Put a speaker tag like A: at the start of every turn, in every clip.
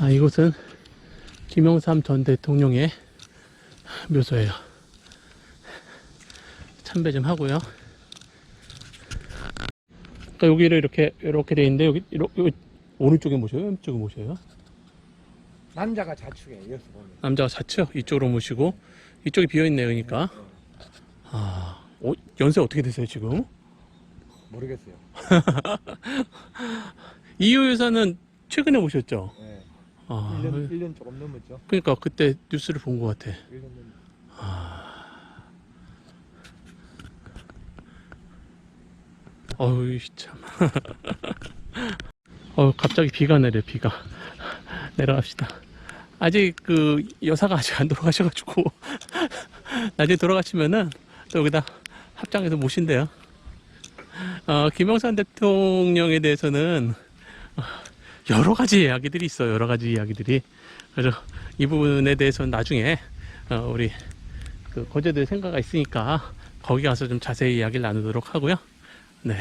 A: 아, 이곳은 김영삼 전 대통령의 묘소예요. 참배 좀 하고요. 그러니까 여기를 이렇게 이렇게 돼 있는데 여기 이렇게 여기 오른쪽에 모셔요, 왼쪽에 모셔요.
B: 남자가 자축해 여기서 보면
A: 남자가 좌측 이쪽으로 모시고 이쪽이 비어 있네요, 그러니까. 아, 어, 연세 어떻게 되세요 지금?
B: 모르겠어요.
A: 이효 여사는 최근에 모셨죠?
B: 예.
A: 아,
B: 1년 1년 조금 넘었죠.
A: 그러니까 그때 뉴스를 본 것 같아.
B: 1년 넘.
A: 어우 참. 어 갑자기 비가 내려 비가 내려갑시다. 아직 그 여사가 아직 안 돌아가셔가지고 나중에 돌아가시면은 또 여기다 합장해서 모신대요. 어, 김영삼 대통령에 대해서는 어, 여러 가지 이야기들이 있어요. 여러 가지 이야기들이. 그래서 이 부분에 대해서는 나중에 어, 우리 그 거제도에 생각가 있으니까 거기 가서 좀 자세히 이야기를 나누도록 하고요. 네.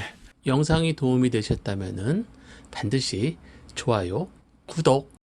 A: 영상이 도움이 되셨다면은 반드시 좋아요, 구독,